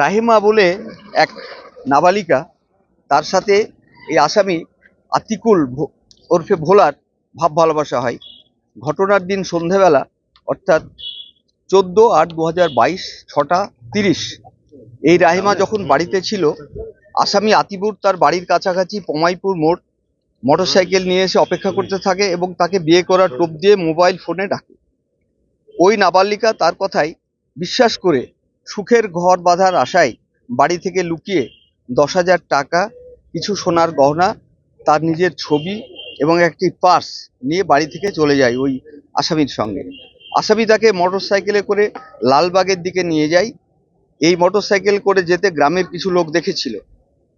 রাহিমা বলে এক নাবালিকা, তার সাথে এই আসামি আতিকুল ওরফে ভোলার ভাব ভালোবাসা হয়। ঘটনার দিন সন্ধেবেলা, অর্থাৎ চোদ্দ আট দু হাজার বাইশ, ছটা তিরিশ, এই রাহিমা যখন বাড়িতে ছিল, আসামি আতিবুর তার বাড়ির কাছাকাছি পমাইপুর মোড় মোটরসাইকেল নিয়ে এসে অপেক্ষা করতে থাকে এবং তাকে বিয়ে করার টোপ দিয়ে মোবাইল ফোনে ডাকে। ওই নাবালিকা তার কথাই বিশ্বাস করে সুখের ঘর বাঁধার আশায় বাড়ি থেকে লুকিয়ে দশ হাজার টাকা, কিছু সোনার গহনা, তার নিজের ছবি এবং একটি পার্স নিয়ে বাড়ি থেকে চলে যায় ওই আসামির সঙ্গে। আসামি তাকে মোটর সাইকেলে করে লালবাগের দিকে নিয়ে যায়। এই মোটর সাইকেল করে যেতে গ্রামের কিছু লোক দেখেছিল।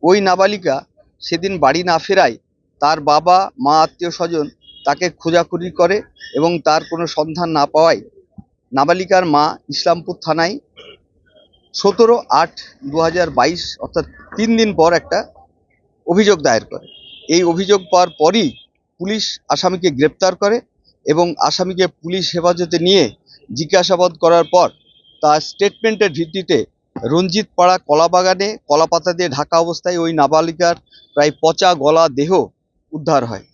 ওই নাবালিকা সেদিন বাড়ি না ফেরায় তার বাবা, মা, আত্মীয় স্বজন তাকে খোঁজাখুঁজি করে এবং তার কোনো সন্ধান না পাওয়ায় নাবালিকার মা ইসলামপুর থানায় সতেরো আট দু অর্থাৎ তিন দিন পর একটা অভিযোগ দায়ের করে। এই অভিযোগ পাওয়ার পরই পুলিশ আসামিকে গ্রেপ্তার করে এবং আসামিকে পুলিশ হেফাজতে নিয়ে জিজ্ঞাসাবাদ করার পর তার স্টেটমেন্টের ভিত্তিতে রঞ্জিত পাড়া কলাবাগানে কলাপাতা দিয়ে ঢাকা অবস্থায় ওই নাবালিকার প্রায় পচা গলা দেহ উদ্ধার হয়।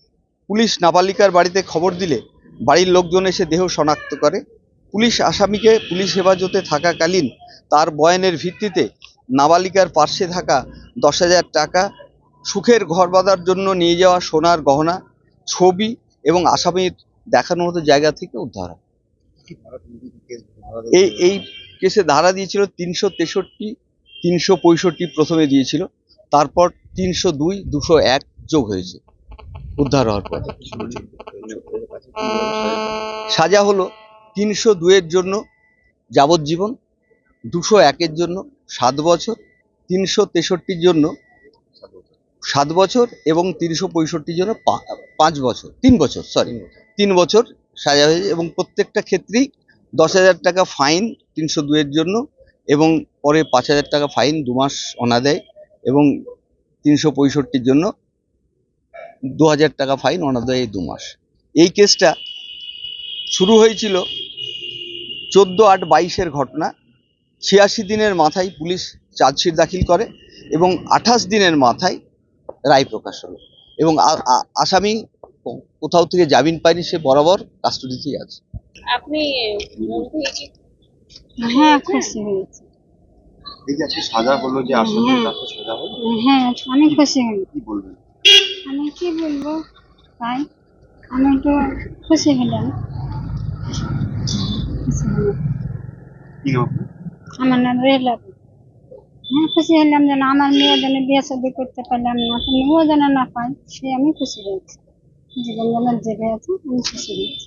পুলিশ নাবালিকার বাড়িতে খবর দিলে বাড়ির লোকজন এসে দেহ শনাক্ত করে পুলিশ আসামিকে পুলিশ হেফাজতে থাকাকালীন তার বয়ানের ভিত্তিতে নাবালিকার পার্শ্বে থাকা দশ হাজার টাকা সুখের ঘর বাঁধার জন্য নিয়ে যাওয়া সোনার গহনা, ছবি এবং আসামির দেখানোর মতো জায়গা থেকে উদ্ধার এই এই কেসে ধারা দিয়েছিল তিনশো তেষট্টি, তিনশো পঁয়ষট্টি প্রথমে দিয়েছিল, তারপর তিনশো দুই, দুশো এক যোগ হয়েছে। উদ্ধার হওয়ার পর। সাজা হলো তিনশো দুইয়ের জন্য যাবজ্জীবন দুশো একের জন্য সাত বছর তিনশো তেষট্টির জন্য সাত বছর এবং তিনশো পঁয়ষট্টির জন্য পাঁচ বছর তিন বছর সরি তিন বছর। সাজা হয়েছে এবং প্রত্যেকটা ক্ষেত্রেই দশ হাজার টাকা ফাইন তিনশো দুইয়ের জন্য এবং পরে পাঁচ হাজার টাকা ফাইন দু মাস অনাদায় এবং তিনশো পঁয়ষট্টির জন্য দু হাজার টাকা ফাইন অনাদায় দু মাস। এই কেসটা শুরু হয়েছিল চোদ্দ আট বাইশের ঘটনা ছিয়াশি দিনের মাথায় পুলিশ চার্জশিট দাখিল করে এবং আঠাশ দিনের মাথায় রায় প্রকাশ হলো। এবং আসামি কোথাও থেকে জামিন পায়নি সে বরাবর কাস্টডিতেই আছে। আপনি মন হ্যাঁ খুশি হয়েছে। এই যে আজকে সাজা হলো যে আসলে হ্যাঁ। সাজা হলো? হ্যাঁ আমি খুশি কি বলবেন? আমি কি বলব? তাই? আমি তো খুশি হলাম। আমার নাম হ্যাঁ খুশি যেন আমার মেয়ে যেন বিয়ে করতে পারলাম না। মেয়েও যেন না পাই সে আমি খুশি হয়েছি জীবন যেন জেগে আছে, আমি খুশি হয়েছি